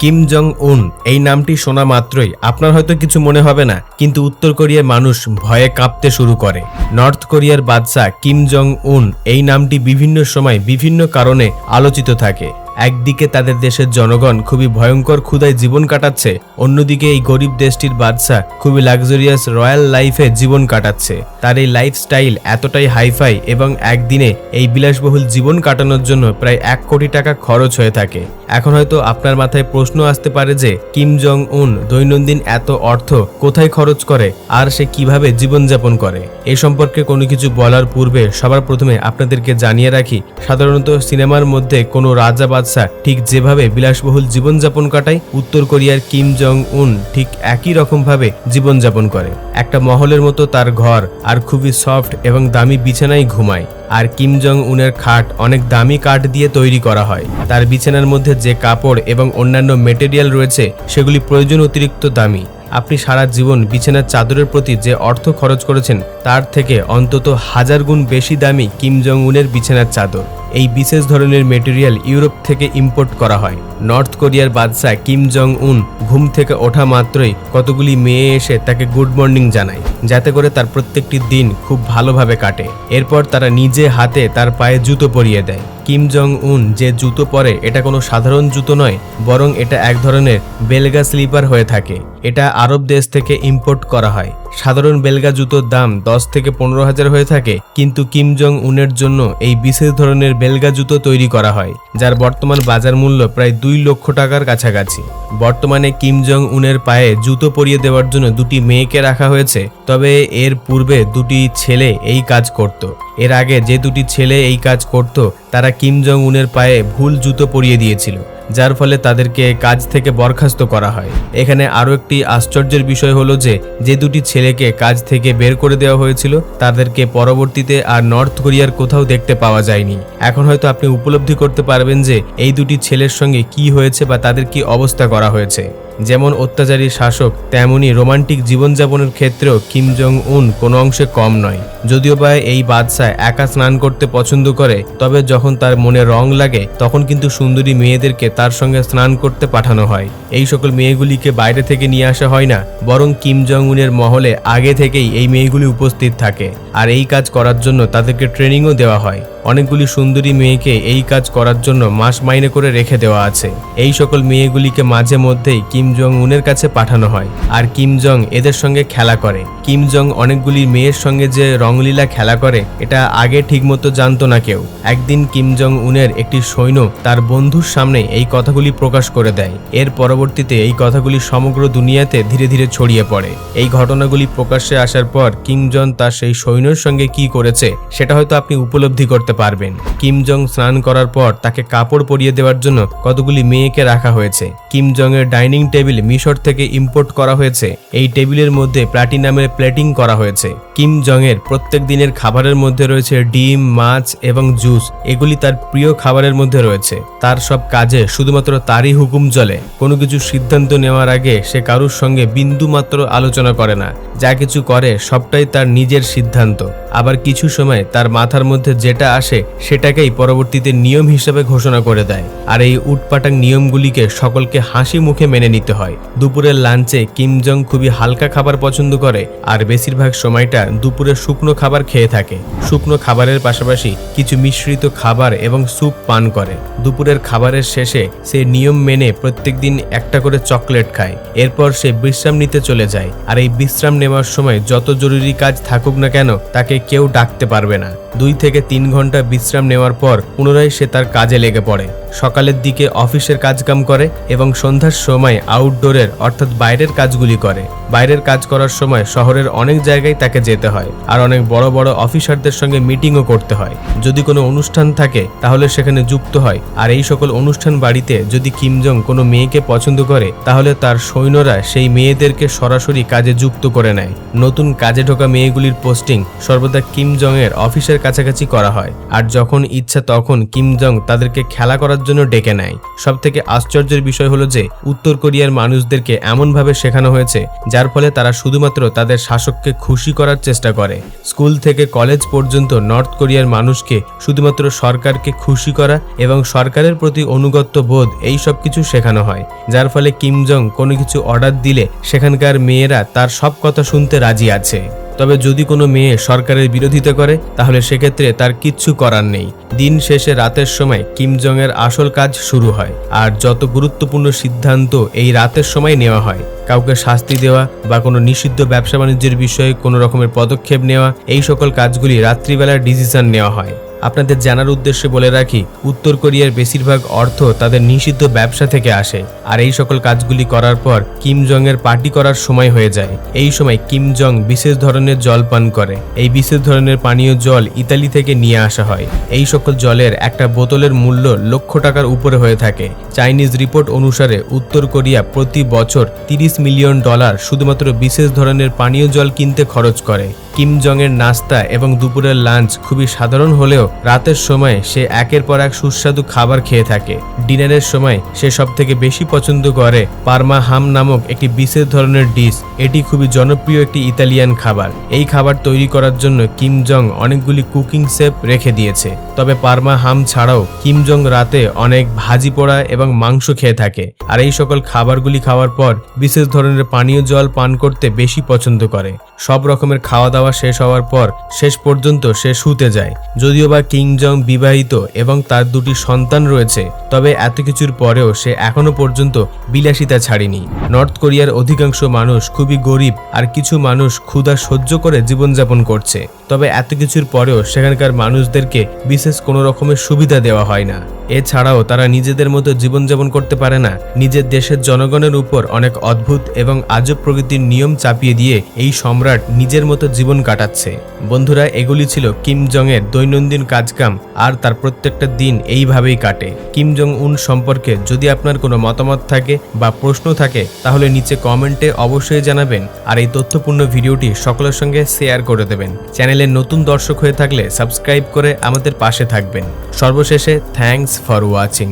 Kim Jong উন এই নামটি শোনা মাত্রই। আপনার হয়তো কিছু মনে হবে না, কিন্তু উত্তর কোরিয়ার মানুষ ভয়ে কাঁপতে শুরু করে। নর্থ কোরিয়ার বাদশাহ কিম জং উন এই নামটি বিভিন্ন সময় বিভিন্ন কারণে আলোচিত থাকে। একদিকে তাদের দেশের জনগণ খুবই ভয়ঙ্কর ক্ষুদায় জীবন কাটাচ্ছে, অন্যদিকে এই গরিব দেশটির বাদশাহ খুবই লাক্সারিয়াস রয়্যাল লাইফে জীবন কাটাচ্ছে। তার এই লাইফস্টাইল এতটাই হাইফাই এবং একদিনে এই বিলাসবহুল জীবন কাটানোর জন্য প্রায় এক কোটি টাকা খরচ হয়ে থাকে। এখন হয়তো আপনার মাথায় প্রশ্ন আসতে পারে যে, কিম জং উন দৈনন্দিন এত অর্থ কোথায় খরচ করে, আর সে কীভাবে জীবনযাপন করে? এই সম্পর্কে কোনো কিছু বলার পূর্বে সবার প্রথমে আপনাদেরকে জানিয়ে রাখি, সাধারণত সিনেমার মধ্যে কোনো রাজা বাদশাহ ঠিক যেভাবে বিলাসবহুল জীবনযাপন কাটায়, উত্তর কোরিয়ার কিম জং উন ঠিক একই রকমভাবে জীবনযাপন করে। একটা মহলের মতো তার ঘর, আর খুবই সফট এবং দামি বিছানায় ঘুমায়। আর কিম জং উনের খাট অনেক দামি কাঠ দিয়ে তৈরি করা হয়। তার বিছানার মধ্যে যে কাপড় এবং অন্যান্য মেটেরিয়াল রয়েছে, সেগুলি প্রয়োজন অতিরিক্ত দামি। আপনি সারা জীবন বিছানার চাদরের প্রতি যে অর্থ খরচ করেছেন, তার থেকে অন্তত হাজার গুণ বেশি দামি কিম জং উনের বিছানার চাদর। এই বিশেষ ধরনের মেটেরিয়াল ইউরোপ থেকে ইম্পোর্ট করা হয়। নর্থ কোরিয়ার বাদশাহ কিম জং উন ঘুম থেকে ওঠা মাত্রই কতগুলি মেয়ে এসে তাকে গুড মর্নিং জানায়, যাতে করে তার প্রত্যেকটি দিন খুব ভালোভাবে কাটে। এরপর তারা নিজে হাতে তার পায়ে জুতো পরিয়ে দেয়। কিম জং উন যে জুতো পরে, এটা কোনো সাধারণ জুতো নয়, বরং এটা এক ধরনের বেলগা স্লিপার হয়ে থাকে। এটা আরব দেশ থেকে ইম্পোর্ট করা হয়। সাধারণ বেলগা জুতোর দাম দশ থেকে পনেরো হাজার হয়ে থাকে, কিন্তু কিম জং উনের জন্য এই বিশেষ ধরনের বেলগা জুতো তৈরি করা হয়, যার বর্তমান বাজার মূল্য প্রায় দুই লক্ষ টাকার কাছাকাছি। বর্তমানে কিম জং উনের পায়ে জুতো পরিয়ে দেওয়ার জন্য দুটি মেয়েকে রাখা হয়েছে, তবে এর পূর্বে দুটি ছেলে এই কাজ করত। এর আগে যে দুটি ছেলে এই কাজ করত, তারা কিম জং উনের পায়ে ভুল জুতো পরিয়ে দিয়েছিল। যার ফলে তাদেরকে কাজ থেকে বরখাস্ত করা হয়। এখানে আরও একটি আশ্চর্যের বিষয় হলো যে যে দুটি ছেলেকে কাজ থেকে বের করে দেওয়া হয়েছিল, তাদেরকে পরবর্তীতে আর নর্থ কোরিয়ার কোথাও দেখতে পাওয়া যায়নি। এখন হয়তো আপনি উপলব্ধি করতে পারবেন যে, এই দুটি ছেলের সঙ্গে কি হয়েছে বা তাদের কি অবস্থা করা হয়েছে। যেমন অত্যাচারী শাসক, তেমনি রোমান্টিক জীবনযাপনের ক্ষেত্রেও কিম জং উন কোনো অংশে কম নয়। যদিও বা এই বাদশাহ একা স্নান করতে পছন্দ করে, তবে যখন তার মনে রং লাগে, তখন কিন্তু সুন্দরী মেয়েদেরকে তার সঙ্গে স্নান করতে পাঠানো হয়। এই সকল মেয়েগুলিকে বাইরে থেকে নিয়ে আসা হয় না, বরং কিম জং উনের মহলে আগে থেকেই এই মেয়েগুলি উপস্থিত থাকে। আর এই কাজ করার জন্য তাদেরকে ট্রেনিংও দেওয়া হয়। অনেকগুলি সুন্দরী মেয়েকে এই কাজ করার জন্য মাস মাইনে করে রেখে দেওয়া আছে। এই সকল মেয়েগুলিকে মাঝে মধ্যেই কিম জং উনের কাছে পাঠানো হয় আর কিম জং এদের সঙ্গে খেলা করে। কিম জং অনেকগুলি মেয়ের সঙ্গে যে রংলীলা খেলা করে, এটা আগে ঠিকমতো জানতো না কেউ। একদিন কিম জং উনের একটি সৈন্য তার বন্ধুর সামনে এই কথাগুলি প্রকাশ করে দেয়। এর পরবর্তীতে এই কথাগুলি সমগ্র দুনিয়াতে ধীরে ধীরে ছড়িয়ে পড়ে। এই ঘটনাগুলি প্রকাশ্যে আসার পর কিম জন তার সেই সৈন্যর সঙ্গে কি করেছে, সেটা হয়তো আপনি উপলব্ধি করতে পারবেন। কিম জং স্নান করার পর তাকে কাপড় পরিয়ে দেওয়ার জন্য কতগুলি মেয়েকে রাখা হয়েছে। কিম জং এর ডাইনিং টেবিল মিশর থেকে ইম্পোর্ট করা হয়েছে। এই টেবিলের মধ্যে প্ল্যাটিনামের প্লেটিং করা হয়েছে। কিম জং এর প্রত্যেক দিনের খাবারের মধ্যে রয়েছে ডিম, মাছ এবং জুস। এগুলি তার প্রিয় খাবারের মধ্যে রয়েছে। তার সব কাজে শুধুমাত্র তারই হুকুম চলে। কোনো কিছু সিদ্ধান্ত নেওয়ার আগে সে কারুর সঙ্গে বিন্দু মাত্র আলোচনা করে না। যা কিছু করে সবটাই তার নিজের সিদ্ধান্ত। আবার কিছু সময় তার মাথার মধ্যে যেটা আসে সেটাকেই পরবর্তীতে নিয়ম হিসেবে ঘোষণা করে দেয়। আর এই উটপাটাং নিয়মগুলিকে সকলকে হাসি মুখে মেনে নিতে হয়। দুপুরের লাঞ্চে কিম জং খুবই হালকা খাবার পছন্দ করে, আর বেশিরভাগ সময়টা দুপুরে শুকনো খাবার খেয়ে থাকে। শুকনো খাবারের পাশাপাশি কিছু মিশ্রিত খাবার এবং স্যুপ পান করে। দুপুরের খাবারের শেষে সে নিয়ম মেনে প্রত্যেক দিন একটা করে চকলেট খায়। এরপর সে বিশ্রাম নিতে চলে যায়। আর এই বিশ্রাম নেওয়ার সময় যত জরুরি কাজ থাকুক না কেন, তাকে কেউ ডাকতে পারবে না। দুই থেকে তিন ঘণ্টা বিশ্রাম নেওয়ার পর পুনরায় সে তার কাজে লেগে পড়ে। সকালের দিকে অফিসের কাজকাম করে এবং সন্ধ্যার সময় আউটডোরের অর্থাৎ বাইরের কাজগুলি করে। বাইরের কাজ করার সময় শহরের অনেক জায়গায় তাকে যেতে হয় আর অনেক বড় বড় অফিসারদের সঙ্গে মিটিংও করতে হয়। যদি কোনো অনুষ্ঠান থাকে, তাহলে সেখানে যুক্ত হয়। আর এই সকল অনুষ্ঠান বাড়িতে যদি কিমজং কোনো মেয়েকে পছন্দ করে, তাহলে তার সৈন্যরা সেই মেয়েদেরকে সরাসরি কাজে যুক্ত করে নেয়। নতুন কাজে ঢোকা মেয়েগুলির পোস্টিং সর্বদা কিম জং এর অফিসের কাছাকাছি করা হয়। আর যখন ইচ্ছা তখন কিম জং তাদেরকে খেলা করার জন্য ডেকে নেয়। সব থেকে আশ্চর্যের বিষয় হলো যে, উত্তর কোরিয়ার মানুষদেরকে এমনভাবে শেখানো হয়েছে, যার ফলে তারা শুধুমাত্র তাদের শাসককে খুশি করার চেষ্টা করে। স্কুল থেকে কলেজ পর্যন্ত নর্থ কোরিয়ার মানুষকে শুধুমাত্র সরকারকে খুশি করা এবং সরকারের প্রতি অনুগত্য বোধ এই সব কিছু শেখানো হয়, যার ফলে কিম জং কোনো কিছু অর্ডার দিলে সেখানকার মেয়েরা তার সব কথা শুনতে রাজি আছে। তবে যদি কোনো মেয়ে সরকারের বিরোধিতা করে, তাহলে সেক্ষেত্রে তার কিচ্ছু করার নেই। দিন শেষে রাতের সময় কিম জং এর আসল কাজ শুরু হয়, আর যত গুরুত্বপূর্ণ সিদ্ধান্ত এই রাতের সময় নেওয়া হয়। কাউকে শাস্তি দেওয়া বা কোনো নিষিদ্ধ ব্যবসা বাণিজ্যের বিষয়ে কোনো রকমের পদক্ষেপ নেওয়া, এই সকল কাজগুলি রাত্রিবেলার ডিসিশন নেওয়া হয়। আপনাদের জানার উদ্দেশ্যে বলে রাখি, উত্তর কোরিয়ার বেশিরভাগ অর্থ তাদের নিষিদ্ধ ব্যবসা থেকে আসে। আর এই সকল কাজগুলি করার পর কিম জং এর পার্টি করার সময় হয়ে যায়। এই সময় কিম জং বিশেষ ধরনের জল পান করে। এই বিশেষ ধরনের পানীয় জল ইতালি থেকে নিয়ে আসা হয়। এই সকল জলের একটা বোতলের মূল্য লক্ষ টাকার উপরে হয়ে থাকে। চাইনিজ রিপোর্ট অনুসারে উত্তর কোরিয়া প্রতি বছর তিরিশ মিলিয়ন ডলার শুধুমাত্র বিশেষ ধরনের পানীয় জল কিনতে খরচ করে। কিম জং এর নাস্তা এবং দুপুরের লাঞ্চ খুবই সাধারণ হলেও রাতের সময় সে একের পর এক সুস্বাদু খাবার খেয়ে থাকে। ডিনারের সময় সে সব থেকে বেশি পছন্দ করে পারমা হাম নামক একটি বিশেষ ধরনের ডিশ। এটি খুবই জনপ্রিয় একটি ইতালিয়ান খাবার। এই খাবার তৈরি করার জন্য কিম জং অনেকগুলি কুকিং সেপ রেখে দিয়েছে। তবে পারমা হাম ছাড়াও কিম জং রাতে অনেক ভাজি পোড়া এবং মাংস খেয়ে থাকে। আর এই সকল খাবারগুলি খাওয়ার পর বিশেষ ধরনের পানীয় জল পান করতে বেশি পছন্দ করে। সব রকমের খাওয়া দাওয়া শেষ হওয়ার পর শেষ পর্যন্ত সে শুতে যায়। যদিও বা কিং জং বিবাহিত এবং তার দুটি সন্তান রয়েছে, তবে এত কিছুর পরেও সে এখনও পর্যন্ত বিলাসিতা ছাড়েনি। নর্থ কোরিয়ার অধিকাংশ মানুষ খুবই গরিব আর কিছু মানুষ ক্ষুধা সহ্য করে জীবনযাপন করছে। তবে এত কিছুর পরেও সেখানকার মানুষদেরকে বিশেষ কোনো রকমের সুবিধা দেওয়া হয় না। এছাড়াও তারা নিজেদের মতো জীবনযাপন করতে পারে না। নিজের দেশের জনগণের উপর অনেক অদ্ভুত এবং আজব প্রকৃতির নিয়ম চাপিয়ে দিয়ে এই সম্রাট নিজের মতো জীবন কাটাচ্ছে। বন্ধুরা, এগুলি ছিল কিম জং এর দৈনন্দিন কাজকাম আর তার প্রত্যেকটা দিন এইভাবেই কাটে। কিম জং উন সম্পর্কে যদি আপনার কোনো মতামত থাকে বা প্রশ্ন থাকে, তাহলে নিচে কমেন্টে অবশ্যই জানাবেন আর এই তথ্যপূর্ণ ভিডিওটি সকলের সঙ্গে শেয়ার করে দেবেন। চ্যানেলের নতুন দর্শক হয়ে থাকলে সাবস্ক্রাইব করে আমাদের পাশে থাকবেন। সর্বশেষে থ্যাংকস ফর ওয়াচিং।